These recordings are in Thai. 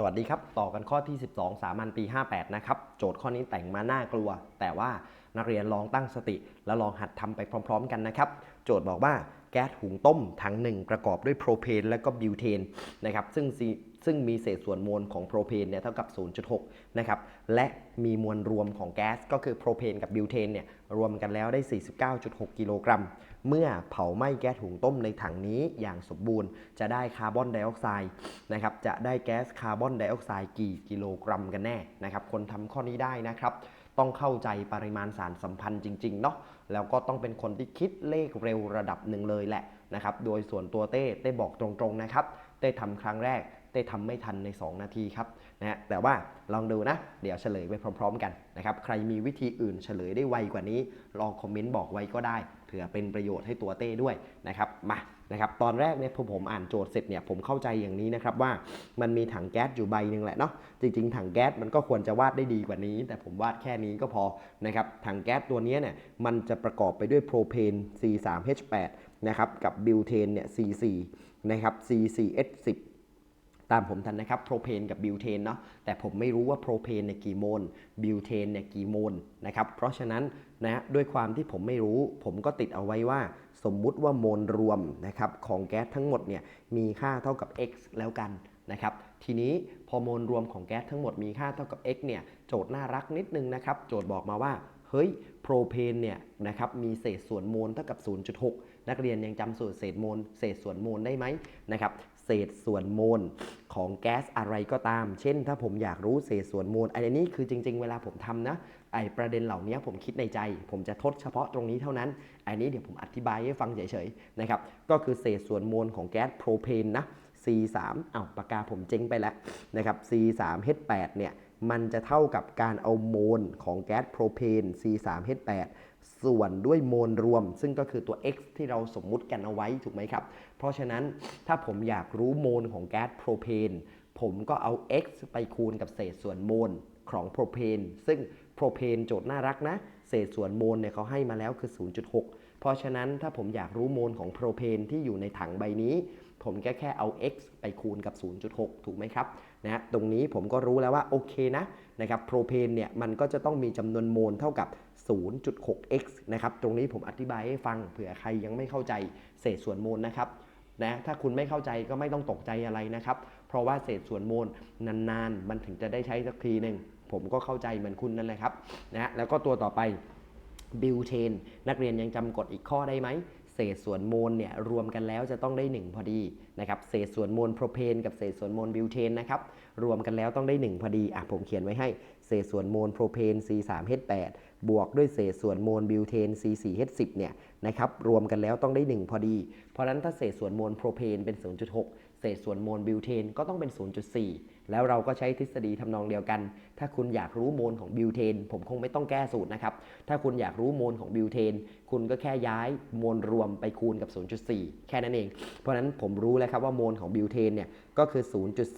สวัสดีครับ ต่อกันข้อที่ 12 สามัญปี 58 นะครับ โจทย์ข้อนี้แต่งมาน่ากลัว แต่ว่านักเรียนลองตั้งสติ แล้วลองหัดทำไปพร้อม ๆ กันนะครับ โจทย์บอกว่าแก๊สหุงต้มถังหนึ่งประกอบด้วยโพรเพนและก็บิวเทนนะครับ ซึ่ง ซึ่งมีเศษส่วนมวลของโพรเพนเนี่ยเท่ากับ 0.6 นะครับ และมีมวลรวมของแก๊สก็คือโพรเพนกับบิวเทนเนี่ยรวมกันแล้วได้ 49.6 กิโลกรัม เมื่อเผาไหม้แก๊สหุงต้มในถังนี้อย่างสมบูรณ์ จะได้คาร์บอนไดออกไซด์นะครับ จะได้แก๊สคาร์บอนไดออกไซด์กี่กิโลกรัมกันแน่นะครับ คนทำข้อนี้ได้นะครับต้องเข้าใจปริมาณสารสัมพันธ์จริงๆเนาะแล้วก็ต้องเป็นคนที่คิดเลขเร็วระดับหนึ่งเลยแหละนะครับ โดยส่วนตัวเต้เต้บอกตรงๆนะครับ เต้ทำครั้งแรก เต้ทำไม่ทันใน 2 นาทีครับนะฮะแต่ว่าลองดูนะ เดี๋ยวเฉลยไปพร้อม ๆ กันนะครับใครมีวิธีอื่นเฉลยได้ไวกว่านี้ ลองคอมเมนต์บอกไว้ก็ได้เผื่อเป็นประโยชน์ให้ตัวเต้ด้วยนะครับมานะครับตอนแรกเนี่ยพอผมอ่านโจทย์เสร็จเนี่ยผมเข้าใจอย่างนี้นะครับว่ามันมีถังแก๊สอยู่ใบหนึ่งแหละเนาะจริงๆถังแก๊สมันก็ควรจะวาดได้ดีกว่านี้ แต่ผมวาดแค่นี้ก็พอนะครับถังแก๊สตัวนี้เนี่ยมันจะประกอบไปด้วยโพรเพน C3H8 นะครับกับบิวเทนเนี่ย C4 นะครับ C4H10 ตามผมทันนะครับโพรเพนกับบิวเทนเนาะแต่ผมไม่รู้ว่าโพรเพนเนี่ยกี่โมลบิวเทนเนี่ยกี่โมลนะครับเพราะฉะนั้นนะด้วยความที่ผมไม่รู้ผมก็ติดเอาไว้ว่าสมมุติว่าโมลรวมนะครับของแก๊สทั้งหมดเนี่ยมีค่าเท่ากับ x แล้วกันนะครับทีนี้พอโมลรวมของแก๊สทั้งหมดมีค่าเท่ากับ x เนี่ยโจทย์น่ารักนิดนึงนะครับโจทย์บอกมาว่าเฮ้ยโพรเพนเนี่ยนะครับมีเศษส่วนโมลเท่ากับ 0.6 นักเรียนยังจำสูตรเศษโมลเศษส่วนโมลได้ไหมนะครับ เศษส่วนโมลของแก๊สอะไรก็ตาม เช่น ถ้าผมอยากรู้เศษส่วนโมลอันนี้คือจริง ๆ เวลาผมทำนะ ไอประเด็นเหล่านี้ผมคิดในใจ ผมจะทดเฉพาะตรงนี้เท่านั้น อันนี้เดี๋ยวผมอธิบายให้ฟังเฉยๆนะครับ ก็คือเศษส่วนโมลของแก๊สโพรเพนนะ C3 อ้าวปากกาผมเจ๊งไปแล้วนะครับ C3H8 เนี่ย มันจะเท่ากับการเอาโมลของแก๊สโพรเพน C3H8 ส่วนด้วยโมลรวม ซึ่งก็คือตัว x ที่เราสมมุติกันเอาไว้ถูกไหมครับ เพราะฉะนั้นถ้าผมอยากรู้โมลของแก๊สโพรเพน ผมก็เอา x ไปคูณกับเศษส่วนโมลของโพรเพน ซึ่งโพรเพนโจทย์น่ารักนะ เศษส่วนโมลเนี่ยเขาให้มาแล้วคือ 0.6 เพราะฉะนั้นถ้าผมอยากรู้โมลของโพรเพนที่อยู่ในถังใบนี้ ผมแค่แค่เอา x ไปคูณกับ 0.6 ถูกไหมครับนะฮะตรงนี้ผมก็รู้แล้วว่าโอเคนะนะครับโพรเพนเนี่ยมันก็จะต้องมีจำนวนโมลเท่ากับ 0.6x นะครับตรงนี้ผมอธิบายให้ฟังเผื่อใครยังไม่เข้าใจเศษส่วนโมลนะครับนะถ้าคุณไม่เข้าใจก็ไม่ต้องตกใจอะไรนะครับ เพราะว่าเศษส่วนโมลนานๆ มันถึงจะได้ใช้สักทีหนึ่งผมก็เข้าใจเหมือนคุณนั่นแหละครับนะแล้วก็ตัวต่อไปบิวเทนนักเรียนยังจำกฎอีกข้อได้ไหม เศษส่วนโมลเนี่ยรวมกันแล้วจะต้องได้ 1 พอดีนะครับเศษส่วนโมลโพรเพนกับเศษส่วนโมลบิวเทนนะครับรวมกันแล้วต้องได้ 1 พอดีอะผมเขียนไว้ให้เศษส่วนโมลโพรเพน C3H8 บวกด้วยเศษส่วนโมลบิวเทน C4H10 เนี่ยนะครับรวมกันแล้วต้องได้ 1 พอดี เพราะนั้นถ้าเศษส่วนโมลโพรเพนเป็น 0.6 เศษส่วนโมลบิวเทนก็ต้องเป็น 0.4 แล้วเราก็ใช้ทฤษฎีทำนองเดียวกัน ถ้าคุณอยากรู้โมลของบิวเทน ผมคงไม่ต้องแก้สูตรนะครับ ถ้าคุณอยากรู้โมลของบิวเทน คุณก็แค่ย้ายโมลรวมไปคูณกับ 0.4 แค่นั้นเอง เพราะฉะนั้นผมรู้แล้วครับว่าโมลของบิวเทนเนี่ยก็คือ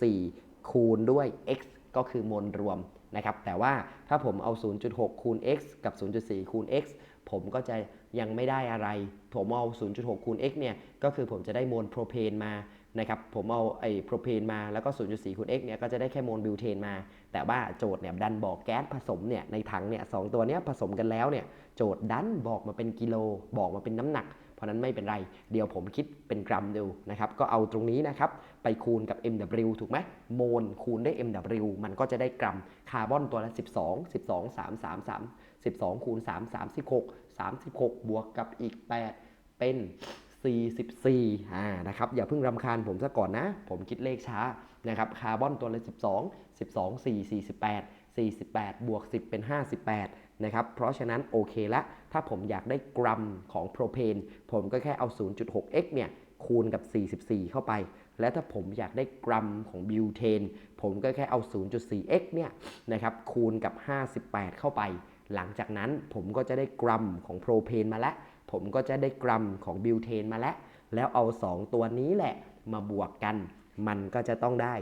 0.4 คูณด้วย x ก็คือโมลรวมนะครับ แต่ว่าถ้าผมเอา 0.6 คูณ x กับ 0.4 คูณ x ผมก็จะยังไม่ได้อะไร ผมเอา 0.6 คูณ x เนี่ย ก็คือผมจะได้โมลโพรเพนมา นะครับผมเอาไอ้โพรเพนมาแล้วก็ 0.4คูณ x เนี่ยก็จะได้แค่โมลบิวเทนมา แต่ว่าโจทย์เนี่ยดันบอกแก๊สผสมเนี่ยในถังเนี่ยสตัวเนี้ยผสมกันแล้วเนี่ยโจทย์ดันบอกมาเป็นกิโล บอกมาเป็นน้ำหนัก เพราะนั้นไม่เป็นไร เดี๋ยวผมคิดเป็นกรัมดูนะครับก็เอาตรงนี้นะครับไปคูณกับ mw ถูกไหมโมลคูณด้วย mw มันก็จะได้กรัมคาร์บอนตัวละ 12 12 3 3 3 12คูณ3 36 36 บวกกับอีก 8 เป็น 44อ่านะครับอย่าเพิ่งรำคาญผมซะก่อนนะ ผมคิดเลขช้านะครับคาร์บอนตัวละ 12 12 4 48 48 บวก 10 เป็น 58 นะครับ เพราะฉะนั้นโอเคละ ถ้าผมอยากได้กรัมของโพรเพน ผมก็แค่เอา 0.6x เนี่ย คูณกับ 44 เข้าไป และถ้าผมอยากได้กรัมของบิวเทน ผมก็แค่เอา 0.4x เนี่ยนะครับ คูณกับ 58 เข้าไป หลังจากนั้นผมก็จะได้กรัมของโพรเพนมาแล้ว ผมก็จะได้กรัมของบิวเทนมาแล้ว แล้วเอา 2 ตัวนี้แหละมาบวกกัน มันก็จะต้องได้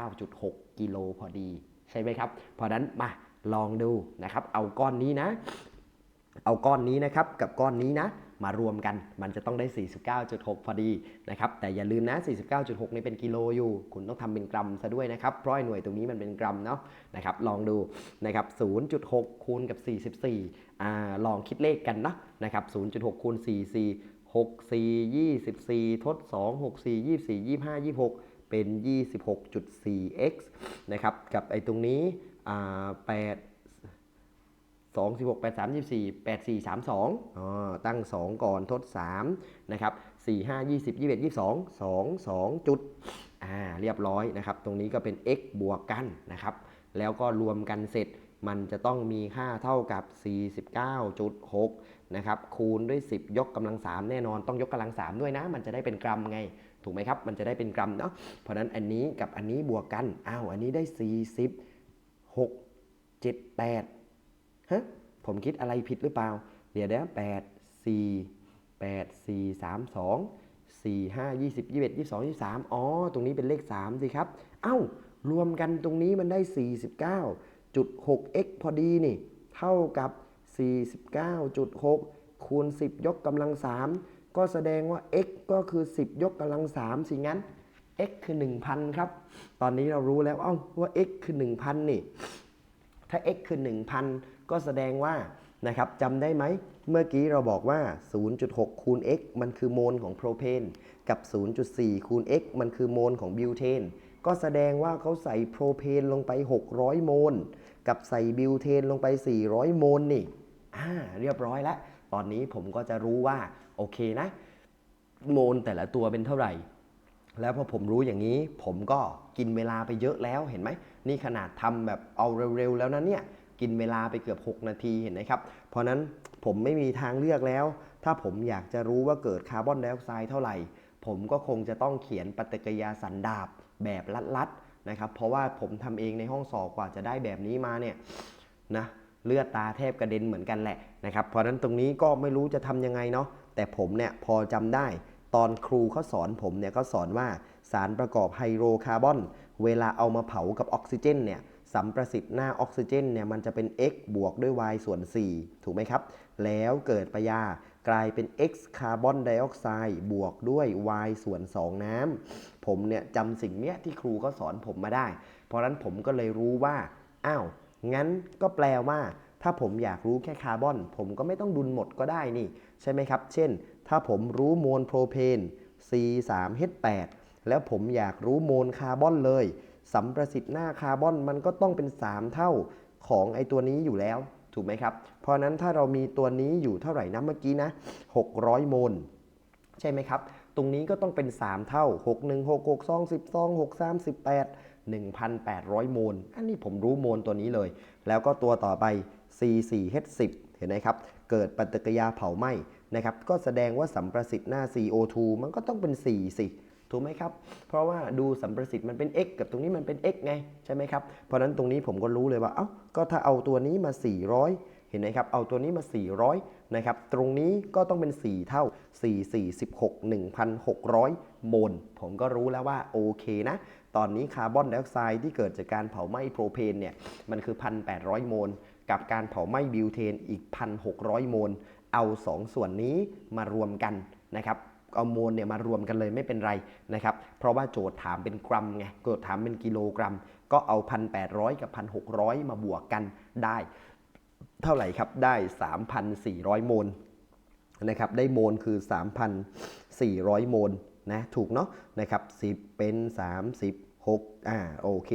49.6 กิโลพอดี ใช่ไหมครับ เพราะนั้นมาลองดูนะครับ เอาก้อนนี้นะ เอาก้อนนี้นะครับกับก้อนนี้นะ มารวมกัน มันจะต้องได้ 49.6 พอดีนะครับแต่อย่าลืมนะ 49.6 นี่เป็นกิโลอยู่ คุณต้องทำเป็นกรัมซะด้วยนะครับเพราะหน่วยตรงนี้มันเป็นกรัมเนาะนะครับลองดูนะครับ 0.6 คูณกับ 44อ่าลองคิดเลขกันนะนะครับ 0.6 คูณ 44 6 4 24 ทด 2 6 4 24 25 26 เป็น 26.4x นะครับ กับไอ้ตรงนี้ อ่า 8 2 16 8 3 24 8 4 3 2อ๋อตั้ง 2 ก่อนทด 3 นะครับ 4 5 20 21 22 2 2 จุด อ่า เรียบร้อยนะครับ ตรงนี้ก็เป็น x บวกกันนะครับ แล้วก็รวมกันเสร็จมันจะต้องมีค่าเท่ากับ 49.6 นะครับ คูณด้วย 10 ยกกำลัง 3 แน่นอน ต้องยกกำลัง 3 ด้วยนะ มันจะได้เป็นกรัมไง ถูกไหมครับ มันจะได้เป็นกรัมเนาะ เพราะนั้นอันนี้กับอันนี้บวกกัน อ้าว อันนี้ได้46 78 ฮะผมคิดอะไรผิดหรือเปล่า เดี๋ยวเดี๋ยวแปดสี่แปดสี่สามสองสี่ห้ายี่สิบยี่สิบเอ็ดยี่สิบสองยี่สิบสามอ๋อ ตรงนี้เป็นเลขสามสิครับ เอ้า รวมกันตรงนี้มันได้สี่สิบเก้าจุดหก x พอดีนี่ เท่ากับสี่สิบเก้าจุดหกคูณสิบยกกำลังสามก็แสดงว่า x ก็คือสิบยกกำลังสามสิงั้น x คือ 1,000 ครับ ตอนนี้เรารู้แล้ว เอ้าว่า x คือ 1,000 นี่ ถ้า x คือ 1,000 ก็แสดงว่านะครับจำได้ไหม เมื่อกี้เราบอกว่า 0.6 คูณ x มันคือโมลของโพรเพน กับ 0.4 คูณ x มันคือโมลของบิวเทน ก็แสดงว่าเขาใส่โพรเพนลงไป 600 โมล กับใส่บิวเทนลงไป 400 โมลนี่ อ่า เรียบร้อยแล้ว ตอนนี้ผมก็จะรู้ว่า โอเคนะ โมลแต่ละตัวเป็นเท่าไหร่ แล้วพอผมรู้อย่างนี้ ผมก็กินเวลาไปเยอะแล้ว เห็นไหม นี่ขนาดทำแบบเอาเร็วๆแล้วนะเนี่ย กินเวลาไปเกือบ 6 นาทีเห็นไหมครับ เพราะนั้นผมไม่มีทางเลือกแล้ว ถ้าผมอยากจะรู้ว่าเกิดคาร์บอนไดออกไซด์เท่าไหร่ ผมก็คงจะต้องเขียนปฏิกิริยาสันดาบแบบลัดๆนะครับเพราะว่าผมทำเองในห้องสอบกว่าจะได้แบบนี้มาเนี่ยนะเลือดตาแทบกระเด็นเหมือนกันแหละนะครับเพราะนั้นตรงนี้ก็ไม่รู้จะทำยังไงเนาะแต่ผมเนี่ยพอจำได้ตอนครูเขาสอนผมเนี่ยก็สอนว่าสารประกอบไฮโดรคาร์บอน เวลาเอามาเผากับออกซิเจนเนี่ย สัมประสิทธิ์หน้าออกซิเจนเนี่ยมันจะเป็น x บวกด้วย y ส่วน 4 ถูกไหมครับ แล้วเกิดปยากลายเป็น x คาร์บอนไดออกไซด์บวกด้วย y ส่วน 2 น้ำผมเนี่ยจำสิ่งเนี้ยที่ครูเขาสอนผมมาได้ เพราะฉะนั้นผมก็เลยรู้ว่า อ้าว งั้นก็แปลว่า ถ้าผมอยากรู้แค่คาร์บอน ผมก็ไม่ต้องดุลหมดก็ได้นี่ ใช่ไหมครับ เช่น ถ้าผมรู้โมลโพรเพน C3H8 แล้วผมอยากรู้โมลคาร์บอนเลย สัมประสิทธิ์หน้าคาร์บอนมันก็ต้องเป็น 3 เท่าของไอตัวนี้อยู่แล้ว ถูกไหมครับ เพราะนั้นถ้าเรามีตัวนี้อยู่เท่าไหร่นะเมื่อกี้นะ 600 โมล ใช่ไหมครับ ตรงนี้ก็ต้องเป็น 3 เท่า 6 1 6 6 2 12 6 3 18 1,800 โมล อันนี้ผมรู้โมลตัวนี้เลย แล้วก็ตัวต่อไป C4H10 เห็นไหมครับ เกิดปฏิกิริยาเผาไหม้นะครับ ก็แสดงว่าสัมประสิทธิ์หน้า CO2 มันก็ต้องเป็น 4 สิ ถูกไหมครับ เพราะว่าดูสัมประสิทธิ์มันเป็น x กับตรงนี้มันเป็น x ไงใช่ไหมครับ เพราะนั้นตรงนี้ผมก็รู้เลยว่า เอ้า ก็ถ้าเอาตัวนี้มา 400 เห็นไหมครับ เอาตัวนี้มา 400 นะครับ ตรงนี้ก็ต้องเป็น 4 เท่า 4 4 16 1,600 โมล ผมก็รู้แล้วว่าโอเคนะ ตอนนี้คาร์บอนไดออกไซด์ที่เกิดจากการเผาไหม้โพรเพนเนี่ย มันคือ 1,800 โมล กับการเผาไหม้บิวเทนอีก 1,600 โมล เอา 2 ส่วนนี้มารวมกันนะครับ เอาโมลเนี่ยมารวมกันเลยไม่เป็นไรนะครับ เพราะว่าโจทย์ถามเป็นกรัมไงโจทย์ถามเป็นกิโลกรัม ก็เอา 1,800 กับ 1,600 มาบวกกันได้ เท่าไหร่ครับได้ 3,400 โมลนะครับได้โมลคือ 3,400 โมลนะถูกเนาะนะครับ10 เป็น36อ่าโอเค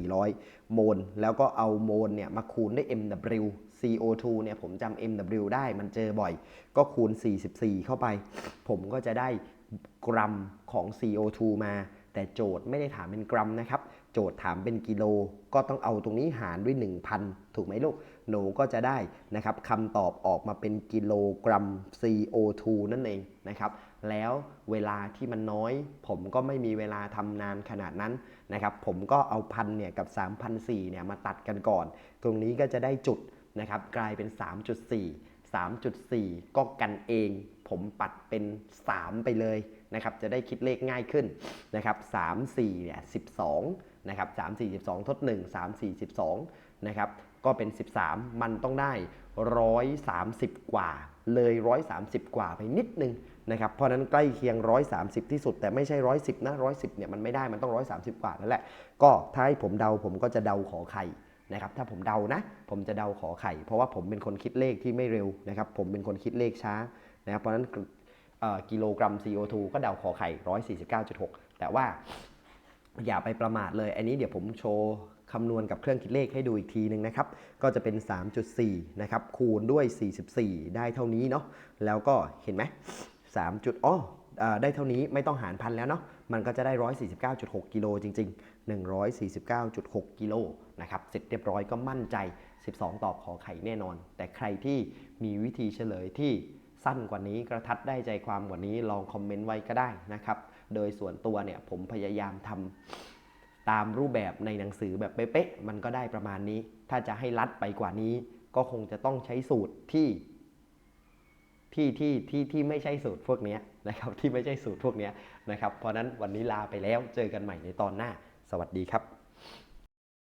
3,400 โมล แล้วก็เอาโมลเนี่ยมาคูณด้วย MW CO2 เนี่ยผมจำ MW ได้มันเจอบ่อย ก็คูณ 44 เข้าไป ผมก็จะได้กรัมของ CO2 มา แต่โจทย์ไม่ได้ถามเป็นกรัมนะครับ โจทย์ถามเป็นกิโล ก็ต้องเอาตรงนี้หารด้วย 1,000 ถูกไหมลูกหนูก็จะได้นะครับคำตอบออกมาเป็นกิโลกรัม CO2 นั่นเองนะครับแล้วเวลาที่มันน้อย ผมก็ไม่มีเวลาทำนานขนาดนั้นนะครับ ผมก็เอาพันเนี่ยกับ3,004เนี่ยมาตัดกันก่อน ตรงนี้ก็จะได้จุด นะครับกลายเป็น 3.4 3.4 ก็กันเอง ผมปัดเป็น 3 ไปเลยนะครับจะได้คิดเลขง่ายขึ้นนะครับ3 4เนี่ย12นะครับ3 4 12 ทด 1 3 4 12นะครับก็เป็น 13 มันต้องได้ 130 กว่า เลย 130 กว่าไปนิดนึงนะครับเพราะนั้นใกล้เคียง 130 ที่สุด แต่ไม่ใช่ 110 นะ 110เนี่ยมันไม่ได้มันต้อง 130 กว่านั่นแหละ ก็ถ้าให้ผมเดาผมก็จะเดาขอไข่ นะครับถ้าผมเดานะ ผมจะเดาขอไข่ เพราะว่าผมเป็นคนคิดเลขที่ไม่เร็วนะครับผมเป็นคนคิดเลขช้านะครับเพราะฉะนั้นกิโลกรัม CO2 ก็เดาขอไข่ 149.6 แต่ว่าอย่าไปประมาทเลย อันนี้เดี๋ยวผมโชว์คำนวณกับเครื่องคิดเลขให้ดูอีกทีหนึ่งนะครับ ก็จะเป็น 3.4 นะครับ คูณด้วย 44 ได้เท่านี้เนาะ แล้วก็เห็นไหม3จุดอ๋อได้เท่านี้ไม่ต้องหารพันแล้วเนาะ มันก็จะได้ 149.6 กิโลจริง ๆ 149.6 กิโลนะครับเสร็จเรียบร้อยก็มั่นใจ 12 ตอบขอไข่แน่นอน แต่ใครที่มีวิธีเฉลยที่สั้นกว่านี้กระทัดได้ใจความกว่านี้ลองคอมเมนต์ไว้ก็ได้นะครับ โดยส่วนตัวเนี่ยผมพยายามทำตามรูปแบบในหนังสือแบบเป๊ะๆมันก็ได้ประมาณนี้ ถ้าจะให้ลัดไปกว่านี้ ก็คงจะต้องใช้สูตรที่ ที่ที่ที่ที่ไม่ใช่สูตรพวกนี้นะครับที่ไม่ใช่สูตรพวกนี้นะครับเพราะนั้นวันนี้ลาไปแล้วเจอกันใหม่ในตอนหน้า สวัสดีครับ